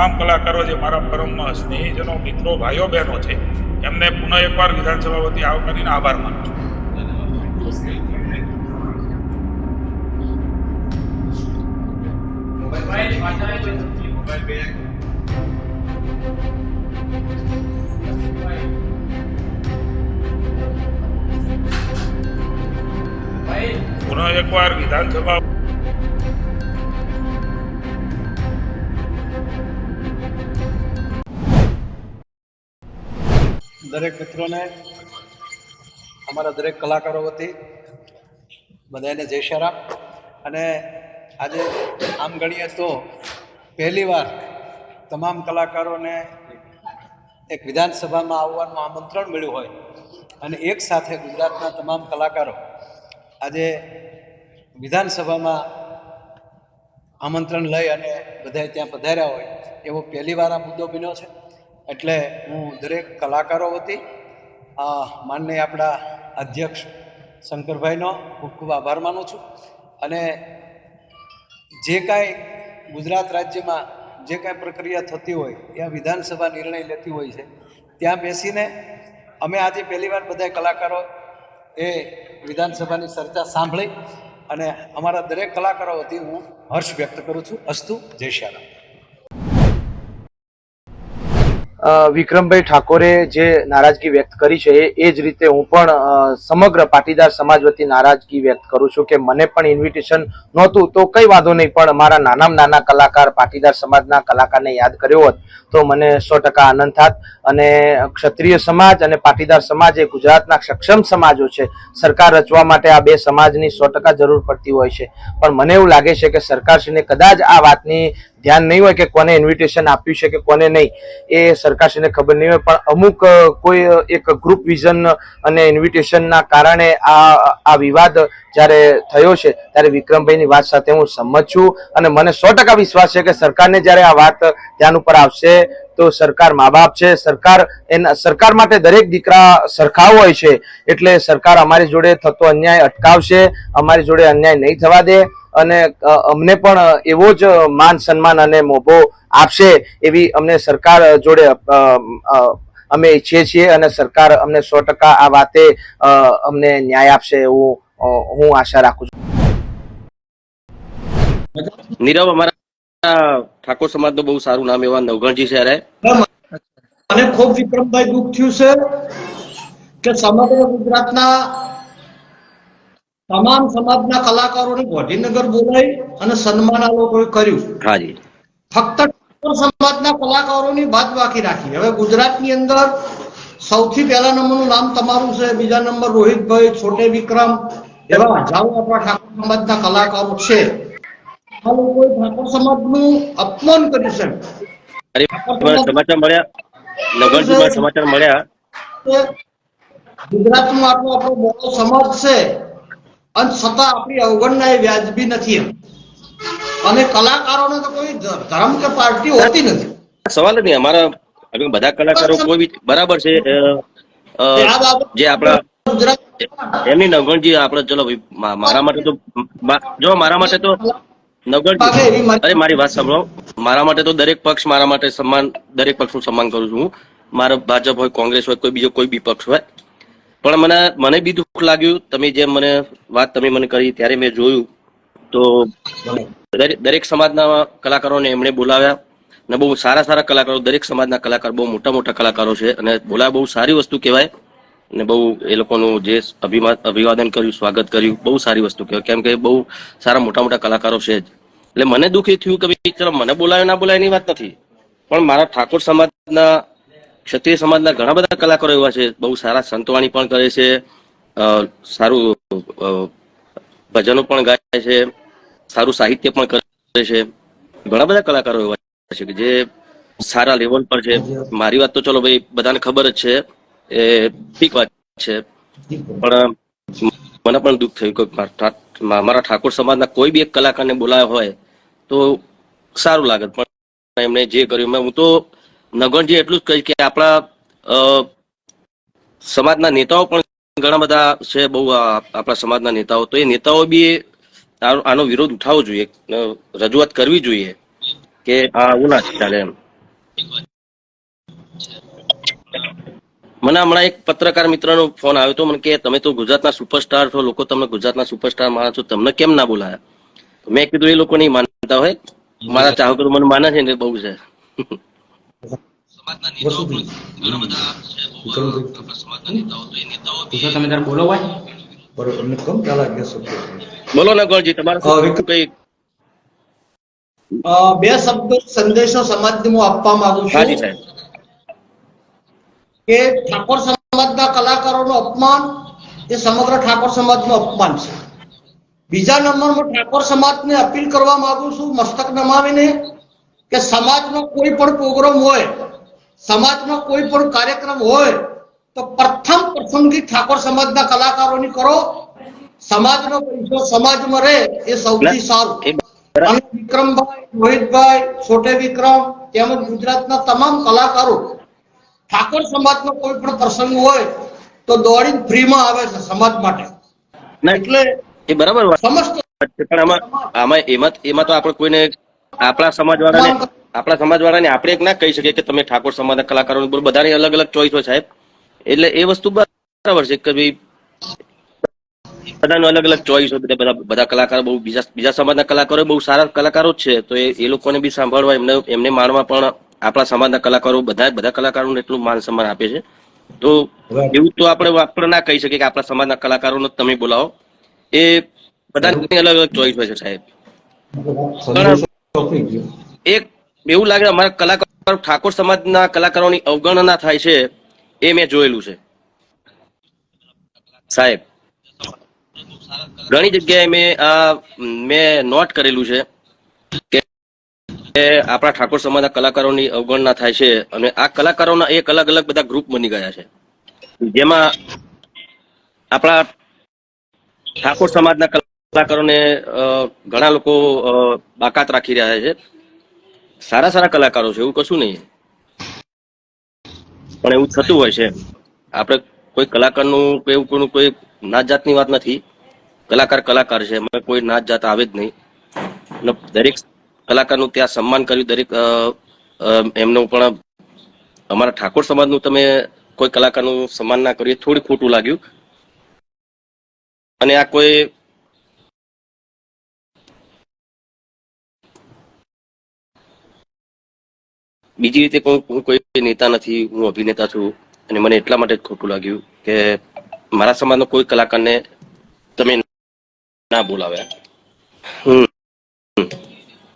તમામ કલાકારો જે મારા પરમ સ્નેહીજનો, મિત્રો, ભાઈઓ, બહેનો છે, એમને પુનઃ એકવાર વિધાનસભા વતી આવકારીને આભાર માનું છું. પુનઃ એકવાર વિધાનસભા દરેક મિત્રોને, અમારા દરેક કલાકારો વતી બધાને જય શ્રી અને આજે આમ ગણીએ તો પહેલીવાર તમામ કલાકારોને એક વિધાનસભામાં આવવાનું આમંત્રણ મળ્યું હોય અને એક સાથે ગુજરાતના તમામ કલાકારો આજે વિધાનસભામાં આમંત્રણ લઈ અને બધા ત્યાં પધાર્યા હોય એવો પહેલીવાર આ મુદ્દો બન્યો છે. એટલે હું દરેક કલાકારો વતી માનને આપણા અધ્યક્ષ શંકરભાઈનો ખૂબ ખૂબ આભાર માનું છું. અને જે કાંઈ ગુજરાત રાજ્યમાં જે કાંઈ પ્રક્રિયા થતી હોય ત્યાં વિધાનસભા નિર્ણય લેતી હોય છે, ત્યાં બેસીને અમે આજે પહેલીવાર બધા કલાકારો એ વિધાનસભાની ચર્ચા સાંભળી અને અમારા દરેક કલાકારો વતી હું હર્ષ વ્યક્ત કરું છું. અસ્તુ, જય શ્રી વિક્રમભાઈ ઠાકોરે જે નારાજગી વ્યક્ત કરી છે, એ- જ રીતે હું પણ સમગ્ર પાટીદાર સમાજ વતી નારાજગી વ્યક્ત કરું છું કે મને પણ ઇન્વિટેશન નહોતું. તો કઈ વાંધો નહીં, પણ મારા નાનામાં નાના કલાકાર, પાટીદાર સમાજના કલાકારને યાદ કર્યો હોત, તો મને સો ટકા આનંદ થાત. અને ક્ષત્રિય સમાજ અને પાટીદાર સમાજ એ ગુજરાતના સક્ષમ સમાજો છે. સરકાર રચવા માટે આ બે સમાજની સો ટકા જરૂર પડતી હોય છે. પણ મને એવું લાગે છે કે સરકારશ્રીને કદાચ આ વાતની ધ્યાન નહીં હોય કે કોને ઇન્વિટેશન આપ્યું છે કે કોને નહીં, એ સરકારશ્રીને ખબર નહીં હોય. પણ અમુક કોઈ એક ગ્રુપ વિઝન અને ઇન્વિટેશનના કારણે આ આ વિવાદ જ્યારે થયો છે, ત્યારે વિક્રમભાઈની વાત સાથે હું સંમત છું. અને મને સો ટકા વિશ્વાસ છે કે સરકારને જ્યારે આ વાત ધ્યાન ઉપર આવશે, તો સરકાર મા બાપ છે. સરકાર એના, સરકાર માટે દરેક દીકરા સરખા હોય છે. એટલે સરકાર અમારી જોડે થતો અન્યાય અટકાવશે, અમારી જોડે અન્યાય નહીં થવા દે. અને અમને પણ એવો જ માન સન્માન અને મોભો આપશે એવી અમને સરકાર જોડે અમે ઈચ્છીએ છીએ અને સરકાર અમને સો ટકા આ વાતે અમને ન્યાય આપશે એવું હું આશા રાખું છું. નીરવ અમારા ઠાકોર સમાજનું બહુ સારું નામ એવા નવગણજી છે અરે મને ખૂબ વિક્રમભાઈ દુઃખ થયું છે કે સમગ્ર ગુજરાતના તમામ સમાજના કલાકારોને ગાંધીનગર બોલાવી અને સન્માન આ લોકોએ કર્યું. હાજી. ફક્ત સમાજના કલાકારોની બાદ બાકી રાખી. હવે ગુજરાતની અંદર સૌથી પહેલા નંબરનું નામ તમારું છે બીજા નંબર રોહિતભાઈ છોટે વિક્રમ એવા હજારો આપણા ઠાકોર સમાજના કલાકારો છે. આ લોકોએ ઠાકોર સમાજનું અપમાન કર્યું છે. સમાચાર મળ્યા? સમાચાર મળ્યા? કે ગુજરાતમાં આટલો આપણો મોટો સમાજ છે. અને છતાં આપણી અવગણના એ વ્યાજબી નથી એમ. અને કલાકારોને તો કોઈ ધર્મ કે પાર્ટી હોતી નથી સવાલ નહીં અમારા બધા કલાકારો કોઈ બી બરાબર છે જે આપણા એમની નવગણજી આપણે ચલો ભાઈ મારા માટે તો જો મારા માટે તો નવગણજી અરે મારી વાત સાંભળો મારા માટે તો દરેક પક્ષ મારા માટે સન્માન દરેક પક્ષનું સન્માન કરું છું હું મારો ભાજપ હોય કોંગ્રેસ હોય કોઈ બીજો કોઈ બી પક્ષ હોય પણ મને મને બી દુઃખ લાગ્યું. તમે જેમ મને વાત તમે મને કરી ત્યારે મેં જોયું. તો દરેક સમાજના કલાકારોને એમણે બોલાવ્યા. અને બહુ સારા સારા કલાકારો, દરેક સમાજના કલાકાર બહુ મોટા મોટા કલાકારો છે. અને બોલાવ્યા બહુ સારી વસ્તુ કહેવાય. ને બહુ એ લોકોનું જે અભિમાન અભિવાદન કર્યું, સ્વાગત કર્યું, બહુ સારી વસ્તુ કહેવાય. કેમ કે બહુ સારા મોટા મોટા કલાકારો છે જ. એટલે મને દુઃખ એ થયું કે ભાઈ, ચલો મને બોલાવે ના બોલાય એની વાત નથી. પણ મારા ઠાકોર સમાજના ક્ષત્રિય સમાજના ઘણા બધા કલાકારો એવા છે, બહુ સારા સંતવાણી પણ કરે છે સારું ભજનો પણ ગાય છે, સારું સાહિત્ય પણ કરે છે. ઘણા બધા કલાકારો એવા છે કે જે સારા લેવલ પર છે. મારી વાત તો ચલો ભાઈ, બધાને ખબર જ છે. એ ઠીક વાત છે. પણ મને પણ દુઃખ થયું કે મારા ઠાકોર સમાજના કોઈ બી એક કલાકારને બોલાવ્યો હોય તો સારું લાગત પણ એમણે જે કર્યું હું તો નગણજી એટલું જ કહીશ કે આપણા સમાજના નેતાઓ પણ ઘણા બધા છે બહુ આપણા સમાજના નેતાઓ. તો એ નેતાઓ બી આનો વિરોધ ઉઠાવવો જોઈએ. રજૂઆત કરવી જોઈએ કે આ આવું ના ચાલે એમ. મને હમણાં એક પત્રકાર મિત્રનો ફોન આવ્યો હતો. મને કે તમે તો ગુજરાતના સુપરસ્ટાર છો લોકો તમને ગુજરાતના સુપરસ્ટાર માનો છો. તમને કેમ ના બોલાયા? મેં કીધું એ લોકો નહીં માનતા હોય. મારા ચાહકો મને માને છે ને બહુ છે. બોલો ને ગોળજી તમારે કઈ બે શબ્દો સંદેશો સમાજને હું આપવા માંગુ છું. કે ઠાકોર સમાજના કલાકારોનું અપમાન એ સમગ્ર ઠાકોર સમાજનું અપમાન છે. બીજા નંબરમાં ઠાકોર સમાજને અપીલ કરવા માંગુ છું મસ્તક નમાવીને કે સમાજનો કોઈ પણ પ્રોગ્રામ હોય સમાજનો કોઈ પણ કાર્યક્રમ હોય તો પ્રથમ પસંદગી ઠાકોર સમાજના કલાકારોની કરો. સમાજનો પૈસો સમાજમાં રહે એ સૌથી સારું. અને વિક્રમભાઈ રોહિતભાઈ છોટે વિક્રમ તેમજ ગુજરાતના તમામ કલાકારો ઠાકોર સમાજનો કોઈ પણ પ્રસંગ હોય તો દોડીને ફ્રીમાં આવે છે સમાજ માટે. એટલે એ બરાબર સમસ્ત પણ આમાં આમાં એમાં એમાં તો આપણે કોઈને આપણા સમાજવાળાને આપણા સમાજવાળાને આપણે એક ના કહી શકીએ કે તમે ઠાકોર સમાજના કલાકારો બધાની અલગ અલગ ચોઈસ હોય સાહેબ. એટલે એ વસ્તુ બરાબર છે કે ભાઈ બધાનો અલગ અલગ ચોઈસ હોય, બધા બધા કલાકારો બહુ બીજા બીજા સમાજના કલાકારો બહુ સારા કલાકારો છે. તો એ લોકોને બી સાંભળવા એમને એમને માણવા પણ આપણા સમાજના કલાકારો બધા બધા કલાકારોને એટલું માન સન્માન આપે છે. તો એવું તો આપણે આપણે ના કહી શકીએ કે આપણા સમાજના કલાકારોને તમે બોલાવો. એ બધાની અલગ અલગ ચોઈસ હોય છે સાહેબ. એક એવું લાગે અમારા કલાકારો ઠાકોર સમાજના કલાકારોની અવગણના થાય છે, એ મેં જોયેલું છે. સાહેબ, ઘણી જગ્યાએ મેં આ મેં નોટ કરેલું છે કે આપણા ઠાકોર સમાજના કલાકારોની અવગણના થાય છે અને આ કલાકારોના એક અલગ અલગ બધા ગ્રુપ બની ગયા છે. જેમાં આપણા ઠાકોર સમાજના કલાકારોને ઘણા લોકો બાકાત રાખી રહ્યા છે. સારા સારા કલાકારો છે, એવું કશું નહીં. પણ એવું થતું હોય છે. આપણે કોઈ કલાકારનું એવું કોઈનું કોઈ નાત જાતની વાત નથી. કલાકાર કલાકાર છે, એમાં કોઈ નાત જાત આવે જ નહીં. દરેક કલાકારનું ત્યાં સન્માન કર્યું, દરેક એમનું પણ અમારા ઠાકોર સમાજનું તમે કોઈ કલાકારનું સન્માન ના કર્યું થોડું ખોટું લાગ્યું. અને આ કોઈ બીજી રીતે કોઈ નેતા નથી, હું અભિનેતા છું. અને મને એટલા માટે જ ખોટું લાગ્યું કે મારા સમાજનો કોઈ કલાકારને તમે ના બોલાવ્યા.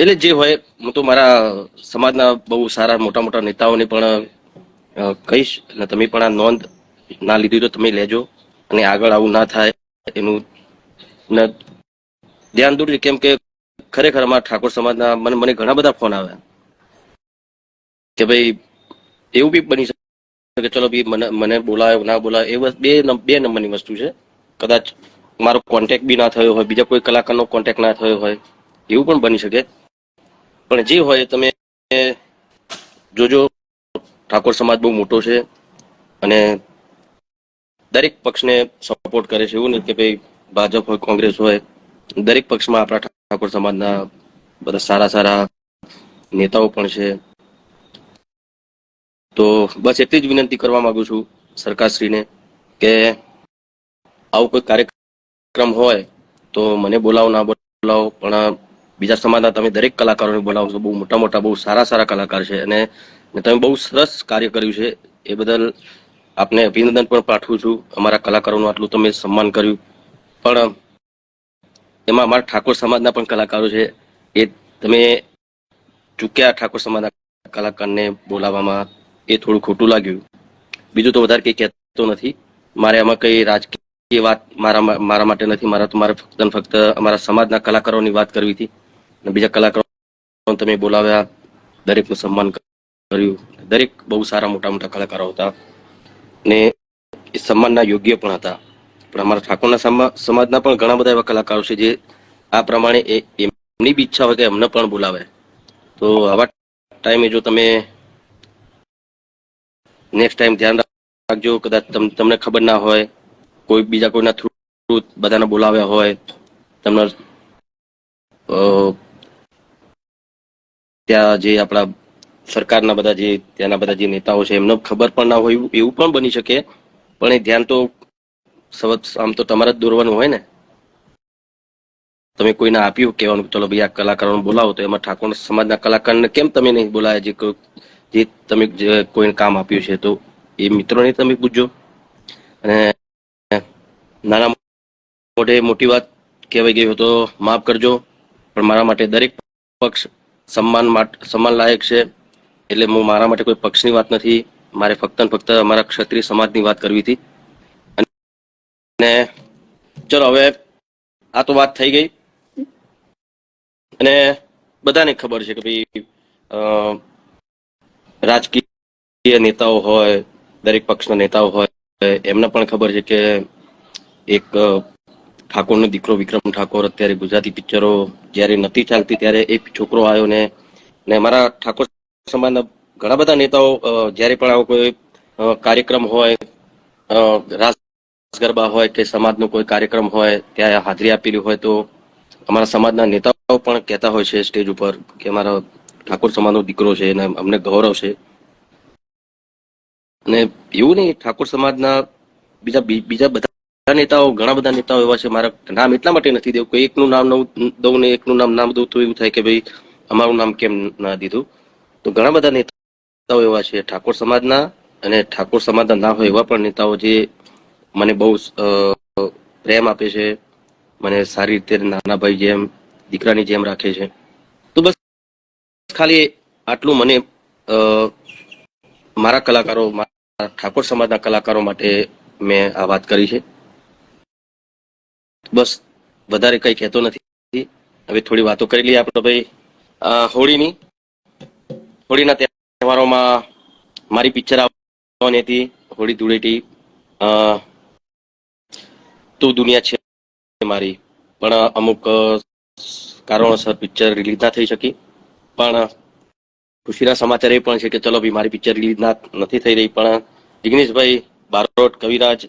એટલે જે હોય, હું તો મારા સમાજના બહુ સારા મોટા મોટા નેતાઓને પણ કહીશ. અને તમે પણ આ નોંધ ના લીધી તો તમે લેજો. અને આગળ આવું ના થાય એનું ધ્યાન દોરજો. કેમ કે ખરેખર અમારા ઠાકોર સમાજના મને મને ઘણા બધા ફોન આવ્યા. કે ભાઈ, એવું બી બની શકે કે ચલો ભાઈ, મને મને બોલાયો, ના બોલાયો, એ બે બે નંબરની વસ્તુ છે. કદાચ મારો કોન્ટેક્ટ બી ના થયો હોય, બીજા કોઈ કલાકારનો કોન્ટેક્ટ ના થયો હોય, એવું પણ બની શકે. પણ જે હોય, તમે જોજો, ઠાકોર સમાજ બહુ મોટો છે અને દરેક પક્ષને સપોર્ટ કરે છે એવું નહીં કે ભાઈ, ભાજપ હોય, કોંગ્રેસ હોય, દરેક પક્ષમાં આપણા ઠાકોર સમાજના બધા સારા સારા નેતાઓ પણ છે. તો બસ એટલી જ વિનંતી કરવા માંગુ છું સરકારશ્રીને કે આવું કોઈ કાર્યક્રમ હોય તો મને બોલાવો, ના બોલાવો. પણ બીજા સમાજના તમે દરેક કલાકારોને બોલાવો છો. બહુ મોટા મોટા, બહુ સારા સારા કલાકાર છે અને તમે બહુ સરસ કાર્ય કર્યું છે. એ બદલ આપને અભિનંદન પણ પાઠવું છું. અમારા કલાકારોનું આટલું તમે સન્માન કર્યું. પણ એમાં અમારા ઠાકોર સમાજના પણ કલાકારો છે. એ તમે ચૂક્યા ઠાકોર સમાજના કલાકારને બોલાવવામાં એ થોડું ખોટું લાગ્યું. બીજું તો વધારે કંઈ કહેતો નથી. મારે આમાં કઈ રાજકીય વાત મારા મારા માટે નથી. મારા તો મારે ફક્ત ફક્ત અમારા સમાજના કલાકારોની વાત કરવી હતી. અને બીજા કલાકારો તમે બોલાવ્યા, દરેકનું સન્માન કર્યું. દરેક બહુ સારા મોટા મોટા કલાકારો હતા. ને એ સન્માનના યોગ્ય પણ હતા. પણ અમારા ઠાકોરના સમા- સમાજના પણ ઘણા બધા એવા કલાકારો છે જે આ પ્રમાણે એમની બી ઈચ્છા હોય કે એમને પણ બોલાવે. તો આવા ટાઈમે જો તમે નેક્સ્ટ ટાઈમ ધ્યાન રાખજો, કદાચ તમ- તમને ખબર ના હોય, કોઈ બીજા કોઈના થ્રુ બધાને બોલાવ્યા હોય, તમને ત્યાં જે આપણા સરકારના બધા જે, ત્યાંના બધા જે નેતાઓ છે, એમને ખબર પણ ના હોય, એવું- પણ બની શકે, પણ એ ધ્યાન તો આમ તો તમારે જ દોરવાનું હોય ને. તમે કોઈને આપ્યું કહેવાનું ચલો ભાઈ આ કલાકારોને બોલાવો, તો એમાં ઠાકોર સમાજના કલાકારને કેમ તમે નહીં બોલાયા, જે કોઈ- જે તમે કોઈને કામ આપ્યું છે, તો એ મિત્રોને તમે પૂછજો. અને નાના મોટે મોટી વાત કહેવાઈ ગઈ હોય તો માફ કરજો, પણ મારા માટે દરેક પક્ષ સન્માન સન્માન લાયક છે. એટલે હું મારા માટે કોઈ પક્ષની વાત નથી. મારે ફક્ત ને ફક્ત અમારા ક્ષત્રિય સમાજની વાત કરવી હતી. અને ચલો હવે આ તો વાત થઈ ગઈ. અને બધાને ખબર છે કે ભાઈ રાજકીય નેતાઓ હોય, દરેક પક્ષના નેતાઓ હોય, એમને પણ ખબર છે કે એક ઠાકોરનો દીકરો વિક્રમ ઠાકોર અત્યારે ગુજરાતી પિક્ચરો જ્યારે નથી ચાલતી ત્યારે એક છોકરો આવ્યો ને ને અમારા ઠાકોર સમાજના ઘણા બધા નેતાઓ જ્યારે પણ આવો કોઈ કાર્યક્રમ હોય રાસ ગરબા હોય કે સમાજનો કોઈ કાર્યક્રમ હોય ત્યાં હાજરી આપેલી હોય તો અમારા સમાજના નેતાઓ પણ કહેતા હોય છે સ્ટેજ ઉપર કે અમારા ઠાકોર સમાજનો દીકરો છે અને અમને ગૌરવ છે. અને એવું નહીં, ઠાકોર સમાજના બીજા બીજા બધા નેતાઓ, ઘણા બધા નેતાઓ એવા છે, મારા નામ એટલા માટે નથી દેવું. કે એકનું નામ દઉં ને એકનું નામ નામ દઉં તો એવું થાય કે ભાઈ અમારું નામ કેમ ના દીધું. તો ઘણા બધા નેતાઓ એવા છે, ઠાકોર સમાજના અને ઠાકોર સમાજના ના હોય એવા પણ નેતાઓ જે મને બહુ પ્રેમ આપે છે. મને સારી રીતે નાના ભાઈ જેમ, દીકરાની જેમ રાખે છે. ખાલી આટલું મને મારા કલાકારો ઠાકોર સમાજના કલાકારો માટે મેં આ વાત કરી છે. બસ વધારે કઈ કહેતો નથી. હવે થોડી વાતો કરી લઈએ આપણે ભાઈ. હોળીની, હોળીના તહેવારોમાં મારી પિક્ચર આવવાની હતી, હોળી ધૂળેટી. તું દુનિયા છે મારી. પણ અમુક કારણોસર પિક્ચર રિલીઝ ના થઈ શકી. પણ ખુશીના સમાચાર એ પણ છે કે ચલો ભાઈ, મારી પિક્ચર રિલીઝ ના નથી થઈ રહી, પણ જિગ્નેશભાઈ બારોટ, કવિરાજ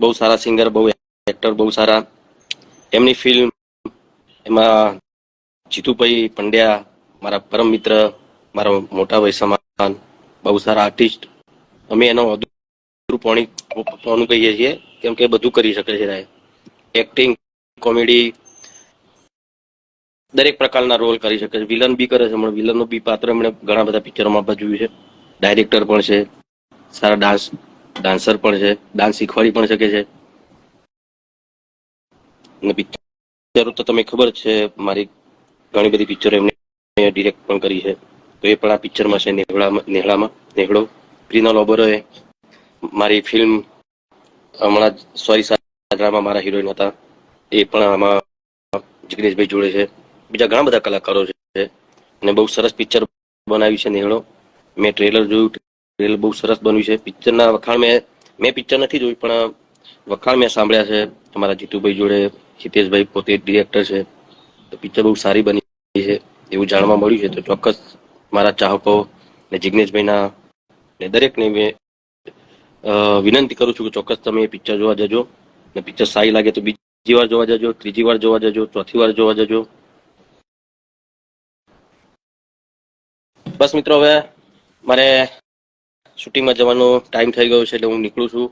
બહુ સારા સિંગર બહુ એક્ટર બહુ સારા. એમની ફિલ્મ એમાં જીતુભાઈ પંડ્યા, મારા પરમ મિત્ર, મારા મોટા ભાઈ સમાન, બહુ સારા આર્ટિસ્ટ અમે એનો પોણી પોણું કહીએ છીએ, કેમ કે બધું કરી શકે છે એક્ટિંગ કોમેડી દરેક પ્રકારના રોલ કરી શકે છે. વિલન બી કરે છે હમણાં વિલનનું બી પાત્ર એમણે ઘણા બધા પિક્ચરોમાં ભજવ્યું છે. ડાયરેક્ટર પણ છે, સારા ડાન્સ ડાન્સર પણ છે ડાન્સ શીખવાડી પણ શકે છે. અને પિક્ચરો તો તમે ખબર છે, મારી ઘણી બધી પિક્ચરો એમને ડિરેક્ટ પણ કરી છે. તો એ પણ આ પિક્ચરમાં છે નેહળામાં નેહળામાં નેહળો પ્રિનલ ઓબરોએ મારી ફિલ્મ હમણાં સોરી સાજરામાં મારા હિરોઈન હતા. એ પણ આમાં જિગ્નેશભાઈ જોડે છે. બીજા ઘણા બધા કલાકારો છે અને બહુ સરસ પિક્ચર બનાવ્યું છે નેહળો. મેં ટ્રેલર જોયું, ટ્રેલર બહુ સરસ બન્યું છે. પિક્ચરના વખાણ મેં મેં પિક્ચર નથી જોયું પણ વખાણ મેં સાંભળ્યા છે. અમારા જીતુભાઈ જોડે, હિતેશભાઈ પોતે ડિરેક્ટર છે. તો પિક્ચર બહુ સારી બની છે, એવું જાણવા મળ્યું છે. તો ચોક્કસ મારા ચાહકો ને જિગ્નેશભાઈના ને દરેકને મેં વિનંતી કરું છું કે ચોક્કસ તમે એ પિક્ચર જોવા જજો. ને પિક્ચર સારી લાગે તો બીજી વાર જોવા જજો, ત્રીજી વાર જોવા જજો, ચોથી વાર જોવા જજો. બસ મિત્રો, હવે મારે શૂટિંગમાં જવાનો ટાઈમ થઈ ગયો છે એટલે હું નીકળું છું.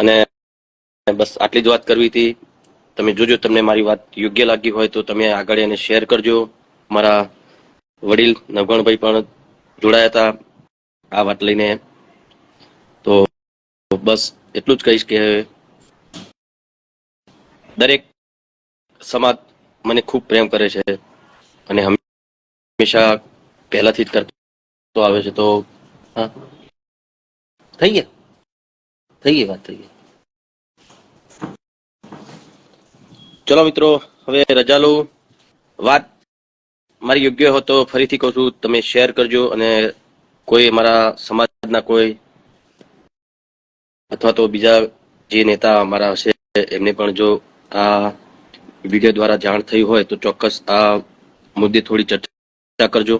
અને બસ આટલી જ વાત કરવી હતી. તમે જોજો, તમને મારી વાત યોગ્ય લાગી હોય તો તમે આગળ એને શેર કરજો. મારા વડીલ નવગણભાઈ પણ જોડાયા હતા આ વાત લઈને. તો બસ એટલું જ કહીશ કે દરેક સમાજ મને ખૂબ પ્રેમ કરે છે. અને હંમેશા પહેલાથી જ કરતો આવે છે તો, હા. થઈ ગયા? થઈ ગઈ વાત, થઈ ગઈ. ચલો મિત્રો, હવે રજા લઉં વાત મારી યોગ્ય હો તો ફરીથી કહું છું, તમે શેર કરજો અને કોઈ મારા સમાજના કોઈ અથવા તો બીજા જે નેતા અમારા હશે, એમને પણ જો આ વીડિયો દ્વારા જાણ થઈ હોય તો ચોક્કસ આ મુદ્દે થોડી ચર્ચા કરજો.